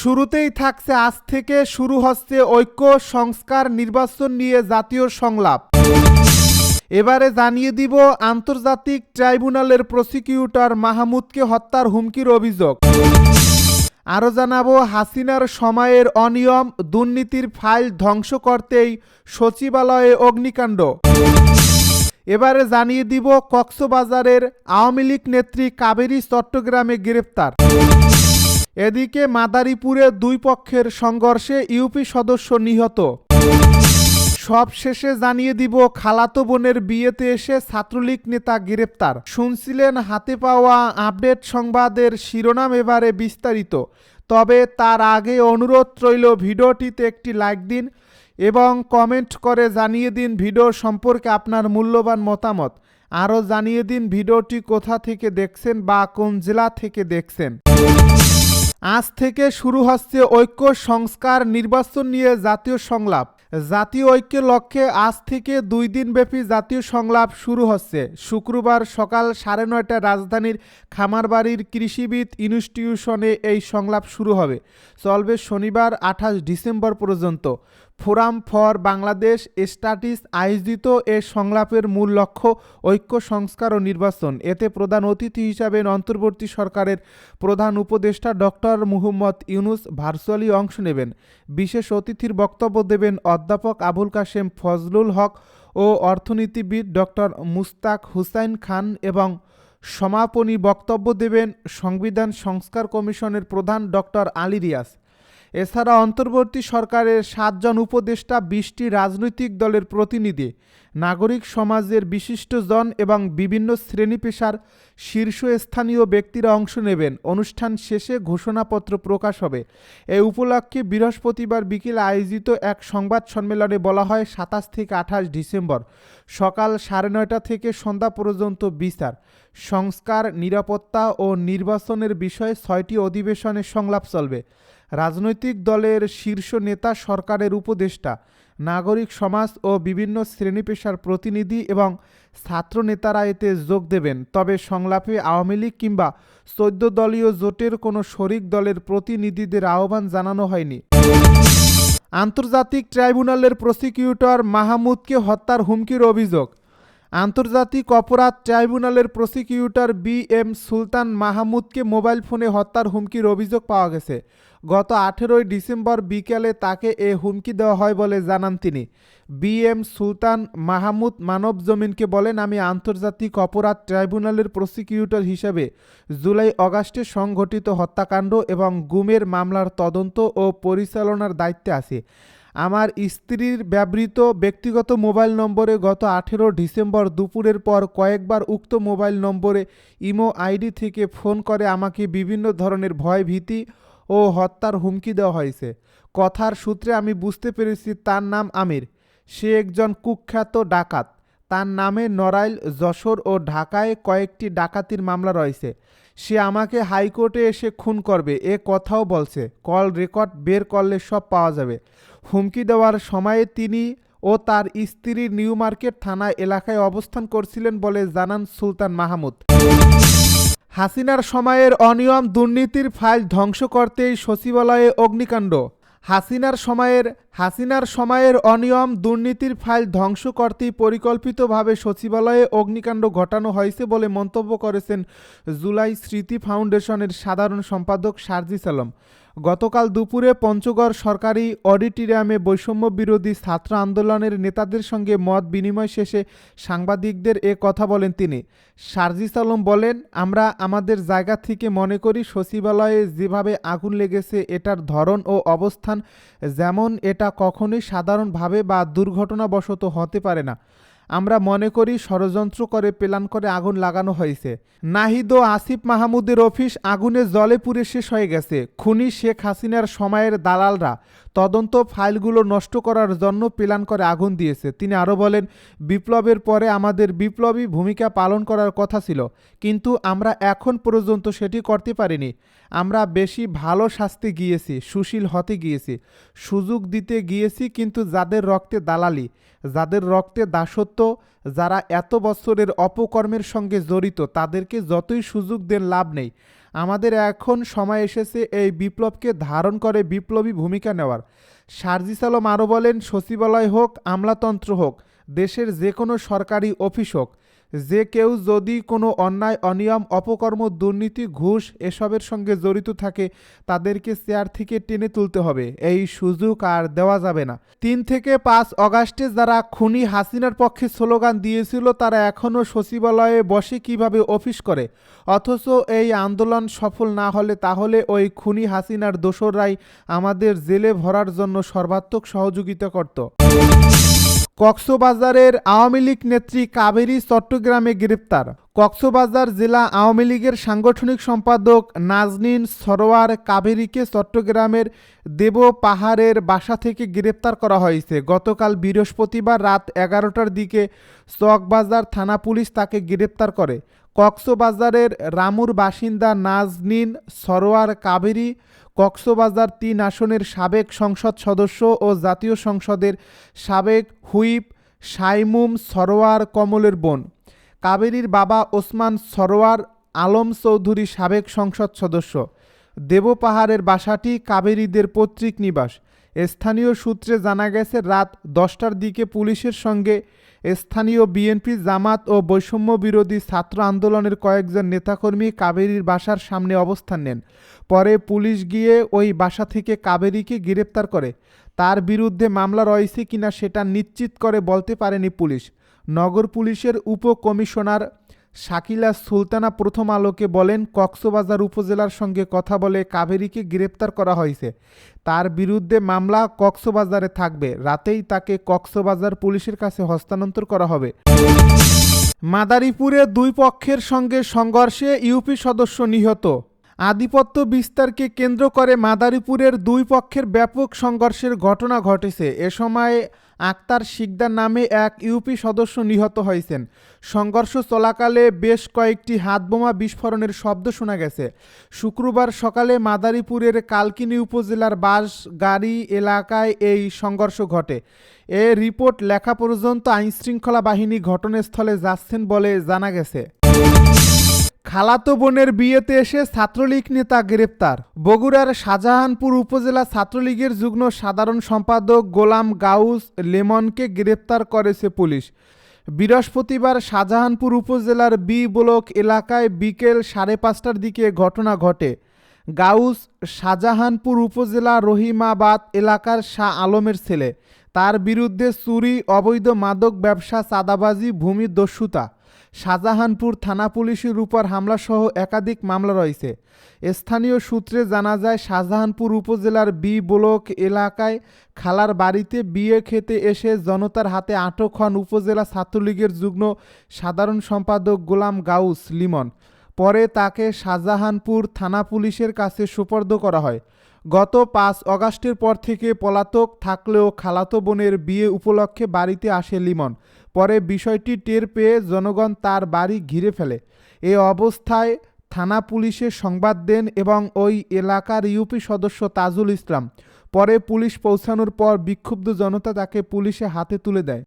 শুরুতেই থাকছে আজ থেকে শুরু হচ্ছে ঐক্য, সংস্কার, নির্বাচন নিয়ে জাতীয় সংলাপ। এবারে জানিয়ে দিব আন্তর্জাতিক ট্রাইব্যুনালের প্রসিকিউটর মাহমুদকে হত্যার হুমকির অভিযোগ। আরও জানাব, হাসিনার সময়ের অনিয়ম, দুর্নীতির ফাইল ধ্বংস করতেই সচিবালয়ে অগ্নিকাণ্ড। এবারে জানিয়ে দিব কক্সবাজারের আওয়ামী লীগ নেত্রী কাবেরী চট্টগ্রামে গ্রেপ্তার। এদিকে মাদারীপুরে দুই পক্ষের সংঘর্ষে ইউপি সদস্য নিহত। সব শেষে জানিয়ে দিব, খালাতো বোনের বিয়েতে এসে ছাত্রলীগ নেতা গ্রেপ্তার। শুনছিলেন, হাতে পাওয়া আপডেট সংবাদের শিরোনাম এবারে বিস্তারিত। তবে তার আগে অনুরোধ রইল, ভিডিওটিতে একটি লাইক দিন এবং কমেন্ট করে জানিয়ে দিন ভিডিও সম্পর্কে আপনার মূল্যবান মতামত। আরও জানিয়ে দিন ভিডিওটি কোথা থেকে দেখছেন বা কোন জেলা থেকে দেখছেন। আজ থেকে শুরু হচ্ছে ঐক্য সংস্কার নির্বাচন নিয়ে জাতীয় সংলাপ। জাতীয় ঐক্যের লক্ষ্যে আজ থেকে দুই দিনব্যাপী জাতীয় সংলাপ শুরু হচ্ছে। শুক্রবার সকাল সাড়ে নয়টায় রাজধানীর খামারবাড়ির কৃষিবিদ ইনস্টিটিউশনে এই সংলাপ শুরু হবে। চলবে শনিবার আঠাশ ডিসেম্বর পর্যন্ত। ফোরাম ফর বাংলাদেশ স্টাটিস আয়োজিত এ সংলাপের মূল লক্ষ্য ঐক্য, সংস্কার ও নির্বাচন। এতে প্রধান অতিথি হিসাবে অন্তর্বর্তী সরকারের প্রধান উপদেষ্টা ডক্টর মুহম্মদ ইউনুস ভার্চুয়ালি অংশ নেবেন। বিশেষ অতিথির বক্তব্য দেবেন অধ্যাপক আবুল কাশেম ফজলুল হক ও অর্থনীতিবিদ ডক্টর মুস্তাক হুসাইন খান এবং সমাপনী বক্তব্য দেবেন সংবিধান সংস্কার কমিশনের প্রধান ডক্টর আলী রিয়াজ। এছাড়া অন্তর্বর্তী সরকারের সাতজন উপদেষ্টা, বিশটি রাজনৈতিক দলের প্রতিনিধি, নাগরিক সমাজের বিশিষ্টজন এবং বিভিন্ন শ্রেণি পেশার শীর্ষস্থানীয় ব্যক্তিরা অংশ নেবেন। অনুষ্ঠান শেষে ঘোষণাপত্র প্রকাশ হবে। এ উপলক্ষে বৃহস্পতিবার বিকেলে আয়োজিত এক সংবাদ সম্মেলনে বলা হয়, সাতাশ থেকে আঠাশ ডিসেম্বর সকাল সাড়ে নয়টা থেকে সন্ধ্যা পর্যন্ত বিচার, সংস্কার, নিরাপত্তা ও নির্বাচনের বিষয়ে ছয়টি অধিবেশনে সংলাপ চলবে। রাজনৈতিক দলের শীর্ষ নেতা, সরকারের উপদেষ্টা, নাগরিক সমাজ ও বিভিন্ন শ্রেণি পেশার প্রতিনিধি এবং ছাত্র নেতারা এতে যোগ দেবেন। তবে সংলাপে আওয়ামী লীগ কিংবা চোদ্দ দলীয় জোটের কোনো শরিক দলের প্রতিনিধিদের আহ্বান জানানো হয়নি। আন্তর্জাতিক ট্রাইব্যুনালের প্রসিকিউটর মাহমুদকে হত্যার হুমকির অভিযোগ। আন্তর্জাতিক অপরাধ ট্রাইব্যুনালের প্রসিকিউটর বি এম সুলতান মাহমুদকে মোবাইল ফোনে হত্যার হুমকির অভিযোগ পাওয়া গেছে। গত আঠেরোই ডিসেম্বর বিকেলে তাকে এ হুমকি দেওয়া হয় বলে জানান তিনি। বি এম সুলতান মাহমুদ মানব জমিনকে বলেন, আমি আন্তর্জাতিক অপরাধ ট্রাইব্যুনালের প্রসিকিউটর হিসেবে জুলাই অগাস্টে সংঘটিত হত্যাকাণ্ড এবং গুমের মামলার তদন্ত ও পরিচালনার দায়িত্বে আছি। আমার স্ত্রীর ব্যবহৃত ব্যক্তিগত মোবাইল নম্বরে গত আঠেরো ডিসেম্বর দুপুরের পর কয়েকবার উক্ত মোবাইল নম্বরে ইমো আইডি থেকে ফোন করে আমাকে বিভিন্ন ধরনের ভয় ভীতি ও হত্যার হুমকি দেওয়া হয়েছে। কথার সূত্রে আমি বুঝতে পেরেছি তার নাম আমির। সে একজন কুখ্যাত ডাকাত। তার নামে নড়াইল, যশোর ও ঢাকায় কয়েকটি ডাকাতির মামলা রয়েছে। সে আমাকে হাইকোর্টে এসে খুন করবে, এ কথাও বলছে। কল রেকর্ড বের করলে সব পাওয়া যাবে। হুমকি দেওয়ার সময়ে তিনি ও তার স্ত্রী নিউ মার্কেট থানা এলাকায় অবস্থান করছিলেন বলে জানান সুলতান মাহমুদ। হাসিনার সময়ের অনিয়ম, দুর্নীতির ফাইল ধ্বংস করতেই সচিবালয়ে অগ্নিকাণ্ড। হাসিনার সময়ের হাসিনার সময়ের অনিয়ম দুর্নীতির ফাইল ধ্বংস করতেই পরিকল্পিতভাবে সচিবালয়ে অগ্নিকাণ্ড ঘটানো হয়েছে বলে মন্তব্য করেছেন জুলাই স্মৃতি ফাউন্ডেশনের সাধারণ সম্পাদক সার্জিস আলম। গতকাল দুপুরে পঞ্চগড় সরকারি অডিটোরিয়ামে বৈষম্য বিরোধী ছাত্র আন্দোলনের নেতাদের সঙ্গে মত বিনিময় শেষে সাংবাদিকদের এ কথা বলেন তিনি। সার্জিস আলম বলেন, আমরা আমাদের জায়গা থেকে মনে করি সচিবালয়ে যেভাবে আগুন লেগেছে, এটার ধরন ও অবস্থান যেমন এটা কখনোই সাধারণভাবে বা দুর্ঘটনাবশত হতে পারে না। আমরা মনে করি ষড়যন্ত্র করে প্ল্যান করে আগুন লাগানো হয়েছে। নাহিদ ও আসিফ মাহমুদের অফিস আগুনে জলে পুড়ে শেষ হয়ে গেছে। খুনি শেখ হাসিনার সময়ের দালালরা তদন্ত ফাইলগুলো নষ্ট করার জন্য প্ল্যান করে আগুন দিয়েছে। তিনি আরও বলেন, বিপ্লবের পরে আমাদের বিপ্লবী ভূমিকা পালন করার কথা ছিল, কিন্তু আমরা এখন পর্যন্ত সেটি করতে পারিনি। আমরা বেশি ভালো শাস্তি গিয়েছি, সুশীল হতে গিয়েছি, সুযোগ দিতে গিয়েছি, কিন্তু যাদের রক্তে দালালি যাদের রক্তে দাসত্ব, যারা এত বছরের অপকর্মের সঙ্গে জড়িত, তাদেরকে যতই সুযোগ দেন লাভ নেই। আমাদের এখন সময় এসেছে এই বিপ্লবকে ধারণ করে বিপ্লবী ভূমিকা নেওয়ার। সার্জিস আলম আরও বলেন, সচিবালয় হোক, আমলাতন্ত্র হোক, দেশের যে কোনো সরকারি অফিস হোক যে কেউ যদি কোনো অন্যায়, অনিয়ম, অপকর্ম, দুর্নীতি, ঘুষ এসবের সঙ্গে জড়িত থাকে, তাদেরকে চেয়ার থেকে টেনে তুলতে হবে। এই সুযোগ আর দেওয়া যাবে না। তিন থেকে পাঁচ অগাস্টে যারা খুনি হাসিনার পক্ষে স্লোগান দিয়েছিল, তারা এখনও সচিবালয়ে বসে কীভাবে অফিস করে? অথচ এই আন্দোলন সফল না হলে তাহলে ওই খুনি হাসিনার দোসররাই আমাদের জেলে ভরার জন্য সর্বাত্মক সহযোগিতা করত। কক্সবাজারের আওয়ামী লীগ নেত্রী কাবেরী চট্টগ্রামে গ্রেপ্তার। কক্সবাজার জেলা আওয়ামী লীগের সাংগঠনিক সম্পাদক নাজনীন সরোয়ার কাবেরীকে চট্টগ্রামের দেব পাহাড়ের বাসা থেকে গ্রেপ্তার করা হয়েছে। গতকাল বৃহস্পতিবার রাত এগারোটার দিকে চকবাজার থানা পুলিশ তাকে গ্রেপ্তার করে। কক্সবাজারের রামুর বাসিন্দা নাজনীন সরোয়ার কাবেরী কক্সবাজার তিন আসনের সাবেক সংসদ সদস্য ও জাতীয় সংসদের সাবেক হুইপ সাইমুম সরোয়ার কমলের বোন। কাবেরীর বাবা ওসমান সরোয়ার আলম চৌধুরী সাবেক সংসদ সদস্য। দেবপাহাড়ের বাসাটি কাবেরীদের পৈতৃক নিবাস। স্থানীয় সূত্রে জানা গেছে, রাত দশটার দিকে পুলিশের সঙ্গে স্থানীয় বিএনপি জামাত ও বৈষম্য বিরোধী ছাত্র আন্দোলনের কয়েকজন নেতাকর্মী কাবেরীর বাসার সামনে অবস্থান নেন। পরে পুলিশ গিয়ে ওই বাসা থেকে কাবেরীকে গ্রেপ্তার করে। তার বিরুদ্ধে মামলা রয়েছে কিনা সেটা নিশ্চিত করে বলতে পারেনি পুলিশ। নগর পুলিশের উপকমিশনার শাকিলা সুলতানা প্রথম আলোকে বলেন, কক্সবাজার উপজেলার সঙ্গে কথা বলে কাবেরীকে গ্রেপ্তার করা হয়েছে। তার বিরুদ্ধে মামলা কক্সবাজারে থাকবে। রাতেই তাকে কক্সবাজার পুলিশের কাছে হস্তান্তর করা হবে। মাদারীপুরে দুই পক্ষের সঙ্গে সংঘর্ষে ইউপি সদস্য নিহত। আধিপত্য বিস্তারকে কেন্দ্র করে মাদারীপুরের দুই পক্ষের ব্যাপক সংঘর্ষের ঘটনা ঘটেছে। এ সময় আক্তার শিকদার নামে এক ইউপি সদস্য নিহত হয়েছেন। সংঘর্ষ চলাকালে বেশ কয়েকটি হাতবোমা বিস্ফোরণের শব্দ শোনা গেছে। শুক্রবার সকালে মাদারীপুরের কালকিনি উপজেলার বাস গাড়ি এলাকায় এই সংঘর্ষ ঘটে। এ রিপোর্ট লেখা পর্যন্ত আইনশৃঙ্খলা বাহিনী ঘটনাস্থলে যাচ্ছেন বলে জানা গেছে। খালাতো বোনের বিয়েতে এসে ছাত্রলীগ নেতা গ্রেপ্তার। বগুড়ার শাহজাহানপুর উপজেলা ছাত্রলীগের যুগ্ম সাধারণ সম্পাদক গোলাম গাউস লেমনকে গ্রেপ্তার করেছে পুলিশ। বৃহস্পতিবার শাহজাহানপুর উপজেলার বি ব্লক এলাকায় বিকেল সাড়ে পাঁচটার দিকে ঘটনা ঘটে। গাউস শাহজাহানপুর উপজেলা রহিমাবাদ এলাকার শাহ আলমের ছেলে। তার বিরুদ্ধে চুরি, অবৈধ মাদক ব্যবসা, চাঁদাবাজি, ভূমি দস্যুতা। শাহজাহানপুর থানা পুলিশের উপর হামলাসহ একাধিক মামলা রয়েছে। স্থানীয় সূত্রে জানা যায়, শাহজাহানপুর উপজেলার বি ব্লক এলাকায় খালার বাড়িতে বিয়ে খেতে এসে জনতার হাতে আটক হন উপজেলা ছাত্রলীগের যুগ্ম সাধারণ সম্পাদক গোলাম গাউস লিমন। পরে তাকে শাহজাহানপুর থানা পুলিশের কাছে সুপর্দ করা হয়। গত পাঁচ অগাস্টের পর থেকে পলাতক থাকলেও খালাতো বোনের বিয়ে উপলক্ষে বাড়িতে আসে লিমন। পরে বিষয়টি টের পেয়ে জনগণ তার বাড়ি ঘিরে ফেলে। এ অবস্থায় থানা পুলিশে সংবাদ দেন এবং ওই এলাকার ইউপি সদস্য তাজুল ইসলাম। পরে পুলিশ পৌঁছানোর পর বিক্ষুব্ধ জনতা তাকে পুলিশে হাতে তুলে দেয়।